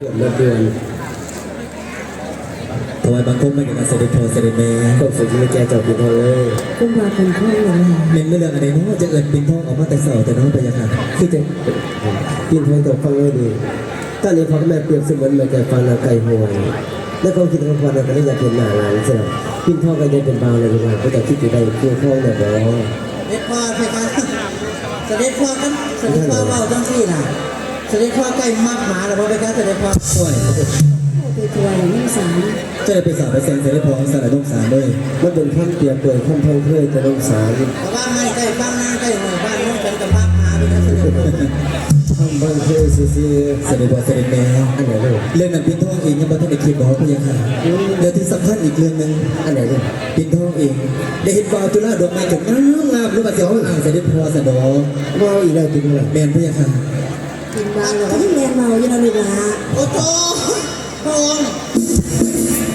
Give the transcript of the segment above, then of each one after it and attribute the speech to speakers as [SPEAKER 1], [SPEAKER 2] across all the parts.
[SPEAKER 1] เดือนละเดือน
[SPEAKER 2] ถวายบังคมไม่กับเสด็จพ่อเสด็จแม่
[SPEAKER 1] ก็สุดที่แกเจ้าคุณทองเลย
[SPEAKER 3] กุมภาพันธ์พ่อหลวง
[SPEAKER 2] เมนเรื่องอะไรเนาะจะเอิญปินทองออกมาแต่เสาแต่น้องไปยังไง
[SPEAKER 1] ที่จะกินทองตกฟังเลยดีตอนนี้พ่อกับแม่เปรียบเสมือนเหมือนกับฟังนาไก่ห่วยแล้วก็คิดว่าพ่อนาไก่อยากเห็นหน้าหลานใช่ไหมกินทองก็ยังเป็นบาวเลยลูกหลานก็จะคิดอยู่ได้คือทองเนี่ยบอก
[SPEAKER 4] เสด็จพ่อไปกันเสด็จพ่อกันเสด็จพ่อเล่าจังสี่น่ะ เสด็จพ่อใกล้มักหมาแล้วพ่อไปกันเสด็จพ่อ
[SPEAKER 2] ช่วย
[SPEAKER 3] ไปทัวร์อย่างนี้สาม
[SPEAKER 2] จะได้ไปสาวไปแซงเสด็จพ่อสารดงสารด้วย
[SPEAKER 1] มันเป็นคำเปรียบเปรยคำพังเพยจะลงสาร
[SPEAKER 4] แต่ว่าไม่ใกล้บ้านหน้าใกล้หมู่บ้านน้องฉันกับมักหมาไปกันเสด็จพ่อ
[SPEAKER 1] คำพังเพยซื่อ
[SPEAKER 2] เสด็จพ่อเสด็จแม่
[SPEAKER 1] ๆอันไหนลูก
[SPEAKER 2] เรื่องนั้นปินทองเองยังไม่ทันได้คิดบอกพยังไงเดี๋ยวที่สำคัญอีกเรื่องหนึ่ง
[SPEAKER 1] อันไหนลูก
[SPEAKER 2] ปินทองเองได้เห็นบ่าวจุฬาดอกไม้กับงามงามหรือว่าเสียวอ่างเสด็จพ่อสะดอ
[SPEAKER 1] ว้าวอีกแล้วจริงเลย
[SPEAKER 2] แมนพยังไง
[SPEAKER 3] กินบางแล้วก็ที่แมนมาอยู่นะลูกหลาน
[SPEAKER 4] โอ้โหพระองค์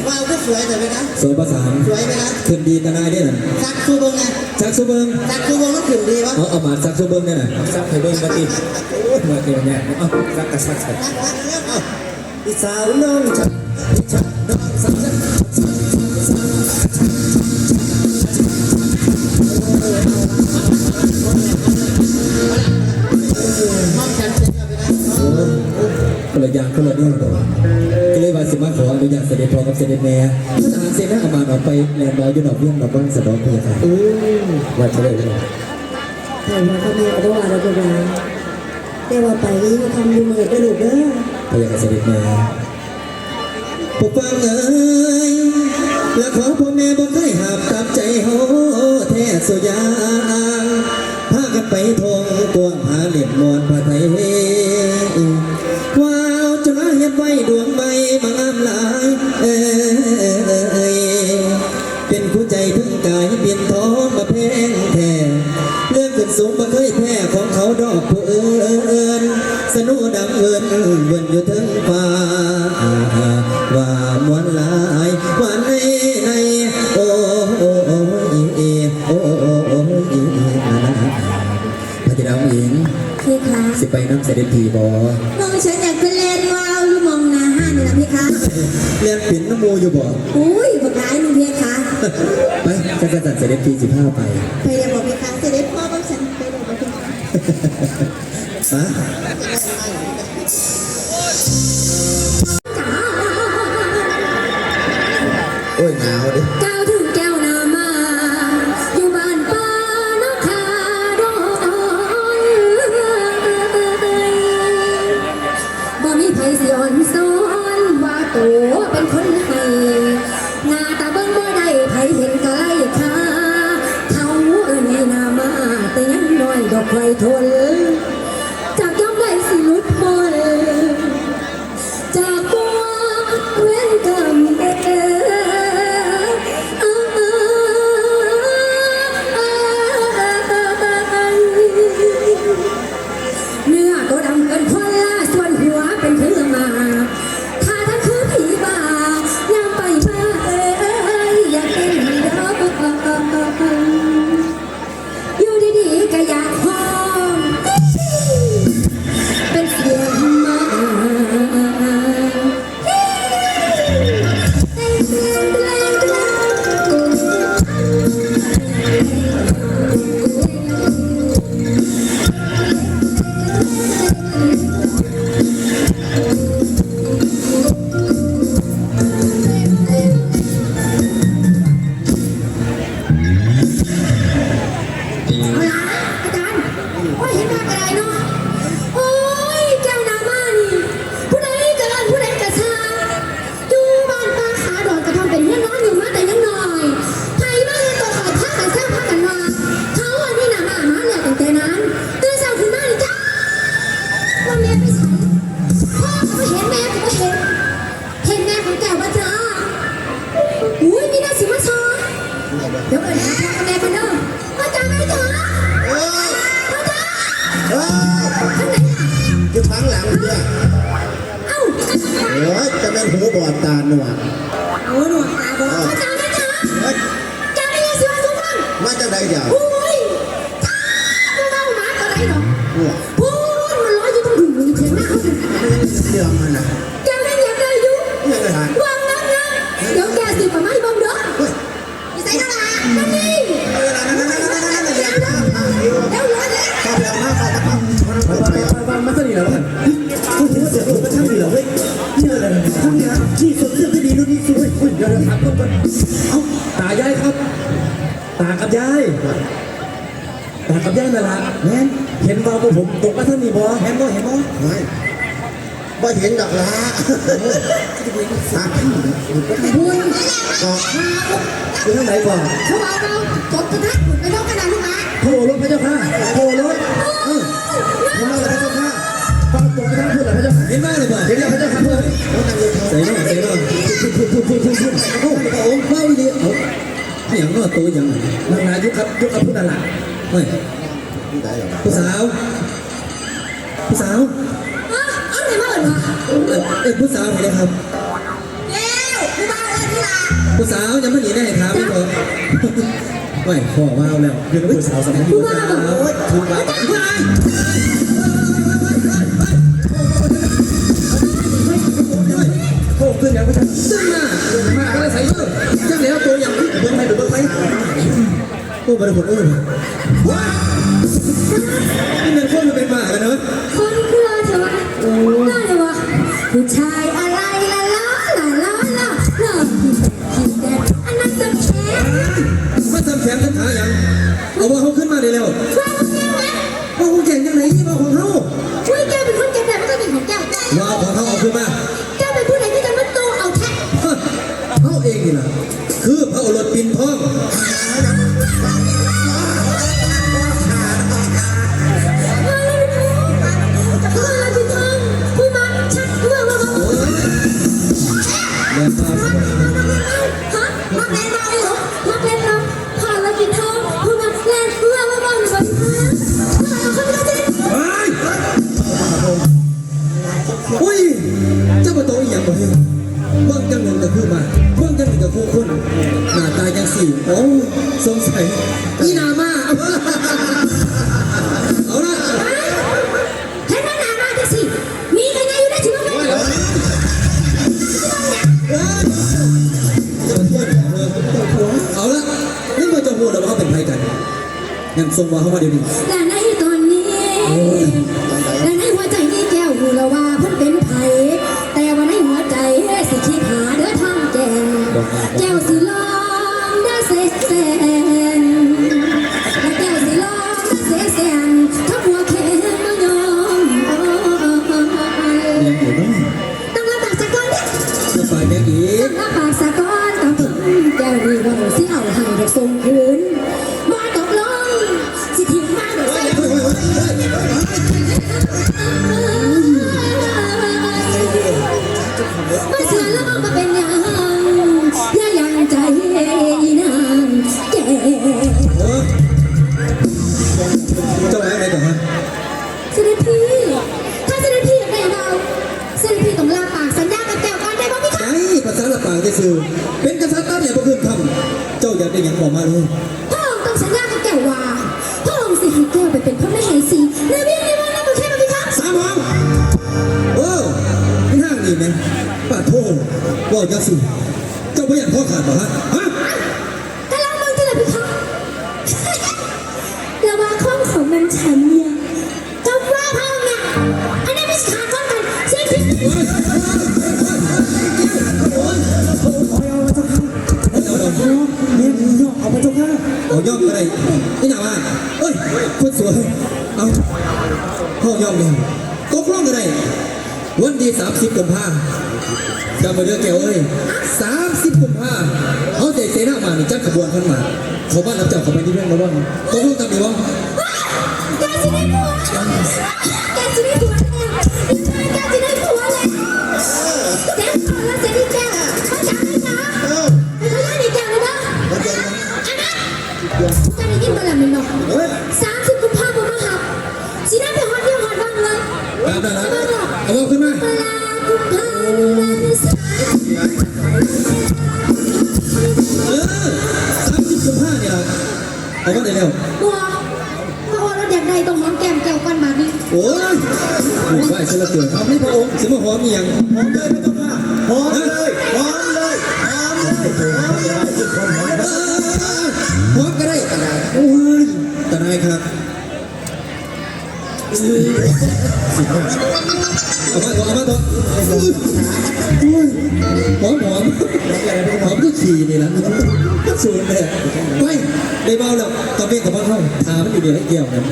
[SPEAKER 4] ว้าก็สวยแต่ไปนะ
[SPEAKER 2] สวยภาษา
[SPEAKER 4] สวยไปนะ
[SPEAKER 2] ขึ้นดีกันได้เนี่ยนะ
[SPEAKER 4] ซักซูเบิงไง
[SPEAKER 2] ซักซูเบิง
[SPEAKER 4] ซักซูเบิงมันขึ้นดีวะ
[SPEAKER 2] เอาเอามาซักซูเบิงเนี่ยนะซักให้เบิงมาติมาเกี่ยวเนี่ยเอาซักกระซักใส่
[SPEAKER 4] ซักซักเรื่องเอา
[SPEAKER 2] อีสาวน้องฉันอีฉั คนละอย่างคนละเรื่องก็เลยว่าสิมาขออนุญาตเสด็จพ่อกับเสด็จแม่ทหารเสนาเอามาออกไปแลนน้อยยู่ดอกเบี้ยดอกบ้างสะดอกเพียค่ะ
[SPEAKER 1] อืมมาเฉลยเลย
[SPEAKER 3] แต่ว่าเขามีอนุญาราลูกหลานแต่ว่าไปก็ยังทำอยู่เหมือนกันลูกเด้อ
[SPEAKER 2] พยากับเสด็จแม่ผู้ฟังเอ๋ยและขอพ่อแม่บ่เคยหาบกับใจโหแท้สุยางพากันไปทงกวงหาเหลี่ยมมอนพระไทย ดไว้ดวงใบมางามหลายเอ้ยเป็นผู้ใจพึ่งกายเปลี่ยนท้องมาแพงแท้เรื่องขึ้นสูงมาเคยแพ้ของเขาดอกผู้เอิญสนุดังเวินเวินอยู่ถึงฟ้าว่ามวนลายหวานในในโอ้โอ้โอ้อีโอ้โอ้โอ้อีพระเจ้าหญิง
[SPEAKER 3] พี่คะ
[SPEAKER 2] สิไปน้ำเสด็จพีบอ
[SPEAKER 3] มองฉันอยากเป็นแลน
[SPEAKER 2] เรียนปิ่นน้ำมูอยู่บ่
[SPEAKER 3] อุ้ยบอกร้ายมึงพี่คะ
[SPEAKER 2] ไปก็จะจัดเสด็จพีสิบห้าไป
[SPEAKER 3] ไปเรียนบอกพี่คะเสด็จพ่อบอกฉันไปบอกพี่คะ
[SPEAKER 2] ฮะ
[SPEAKER 1] โอ้ยหนาวดิ
[SPEAKER 3] เดี๋ยวเอิญหาพ่อกับแม่กันเด้อพ่อจ้าแม่จ๋า
[SPEAKER 4] เอ้ย
[SPEAKER 3] พ่อจ้า
[SPEAKER 4] เอ้ย
[SPEAKER 3] ข้างไหนล่ะ
[SPEAKER 4] อยู่ข้างหลังเนี่ย
[SPEAKER 3] เอ้า
[SPEAKER 4] โอ้ยจะเป็นหูบอดตาหนวด
[SPEAKER 3] เอาหนวดตาบอดพ่อจ้าแม่จ๋า
[SPEAKER 4] เอ้ย
[SPEAKER 3] จ้าไม่ยังสิว่าทุกคน
[SPEAKER 4] มาจากไหนเดี๋ยว
[SPEAKER 3] โอ้ยจ้าไม่เมาหมาอะไรหรอก
[SPEAKER 4] หัว
[SPEAKER 3] พูดมันร้อยอยู่ตรงหุ่นอยู่เถียงหน้าเขา
[SPEAKER 4] เรื่องมันนะ
[SPEAKER 3] จ้า
[SPEAKER 5] เลยฮะ
[SPEAKER 1] วางน้ำนะเดี๋ยวแกสิประมาณบ้างเด้อมี ใส่ตลาดนั่นนี่
[SPEAKER 5] เออนั่นนั่นนั่นนั่นนั่นนั่นเดี๋ยวข้าวข้าว
[SPEAKER 1] เดี๋ยวรถเลย
[SPEAKER 5] วเดี๋ยวข้าวข้าวข้าว
[SPEAKER 2] มามาสนิทแล้วกันพูดถึงว่าเดี๋ยวผมก็ช่างดีเหรอเว้ยเชื่อเลยช่างดีนะที่สุดเสื้อที่ดีดูดีสุดเว้ยเดี๋ยวเดี๋ยวถามก่อนเอ้าตายายครับ ตากับยายตากับยายนั่นละแม่นเห็นบ่พวกผมตกมาท่านนี่บ่เห็นบ่เห็นบ่
[SPEAKER 5] บ่เห็นดอกละสามที่
[SPEAKER 1] คุณ
[SPEAKER 5] ก็
[SPEAKER 2] คือท่านไหนก่อน
[SPEAKER 1] เขาเอาเราตบกระทะหุ่นไปต้องกระดานลูกหมา
[SPEAKER 2] โทรรถพระเจ้าค่ะโทรรถเออ
[SPEAKER 5] ผมมาแล้วเจ้าค่ะ
[SPEAKER 2] ฟังตกกระทั่งพูดเหรอพระเจ้าค่ะเห็นไหมเลยบ่เห็นแล้วพระเจ้าค่ะเพื่อน
[SPEAKER 5] ผมนั่งอยู่ท้อง
[SPEAKER 2] ใส่หน้าใส่หน้าพูดพูดพูดพูดพูดโอ้โหเฝ้าดีเอ้าอย่างน้อตัวอย่างนางนายุครับยุครับพูดอะไรเฮ้ย
[SPEAKER 5] ได้หรอ
[SPEAKER 2] ผู้สาวผู้สาว
[SPEAKER 1] อ้าวเอาไหนมาเหรอ
[SPEAKER 2] เอ้ยเอ้ยผู้สาวเห็นไหมครับ
[SPEAKER 1] เร็วกูมาเลยที่ลา
[SPEAKER 2] ผู้สาวยังไม่หนีได้ครับพี่ผมไม่ขอว้าวแล้วเดี๋ยวผู้สาวสมัยนี้ผู้สาว
[SPEAKER 5] โอ้ยถูกแล้ว
[SPEAKER 2] โค้งขึ้นอย่างพระเจ้าซึ่งมามาก็ได้ใส่เยอะจังแล้วตัวอย่างที่เบิ้งไปหรือเบิ้งไปโอ้บริบทเออว้า
[SPEAKER 1] แข
[SPEAKER 2] นทำขาอย่างเอาว่าเขาขึ้นมาเร็ว อุ้
[SPEAKER 1] ยเจ้า
[SPEAKER 2] ป
[SPEAKER 1] ระ
[SPEAKER 2] ตูอีหยังบ่เฮ้ยเบิ่งจังหนึ่งก็คือมาเบิ่งจังหนึ่งก็คือคนหน้าตาจังสี่โอ้สงสัยอีนามาเอาละ
[SPEAKER 1] ให้มันหนามาดิสิ มีใครอยู่ได้ถึงไหม
[SPEAKER 2] เอาละนี่มาจะพูดแล้วว่าเขาเป็นใครกันงั้นส่งมาเข้ามาเดี๋ยวนี้
[SPEAKER 1] แต่ในตอนนี้ ได้หยั
[SPEAKER 2] ง
[SPEAKER 1] บอ
[SPEAKER 2] ก
[SPEAKER 1] มาเลยพระ
[SPEAKER 2] องค์
[SPEAKER 1] ต้องสัญญากับแก้วว่าพระองค์สิให้แก้วไปเป็นพระมเหสีในเวียงในวันนั้นก็แค่บ่พี่คะ
[SPEAKER 2] สามห้องโอ้ไม่ห้างนี่ไหมป้าโทษว่าจังสิเจ้าไม่อยากข้อขาดเหรอฮะฮะ
[SPEAKER 1] กำลังมึงจะเลยพี่คะแล้วว่าข้องของมันฉัน คนส
[SPEAKER 2] วย เอาห้องย่อมเลยตกลงก็ได้วันที่สามสิบกุมภาจำมาเดือแกเอ้ยสามสิบกุมภาเขาใจเสนามานี่จัดขบวนขึ้นมาเขาบ้านรับเจ้าเขาไปที่เรื่องระวังตกลงตามนี้วะ
[SPEAKER 1] แกจะได้ผัวแกจะได้ผัว ไปต้องเร็ว
[SPEAKER 2] ตัว
[SPEAKER 1] พระรสอยากได้ตรองหอมแก้มแก้วกันมากนี่
[SPEAKER 2] โอ้ยหูไหวฉันละเกิดทำให้พระองค์สิมาหอมเมียงหอมเลยพร้หอมเลยหอมเลยหอมเลย เอามาก่อนเอามาก่อนหอมหอมหอมก็ขี่นี่แหละสูตรเลยไม่ได้เบาหรอกตอนนี้กับบ้านห้องถามมันอยู่เดียวให้เกี่ยวนะ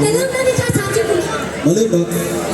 [SPEAKER 1] แต่เรื่องนั้นที่ข้าถามที่คุณพ่อ
[SPEAKER 2] มาลืมดอก
[SPEAKER 1] อื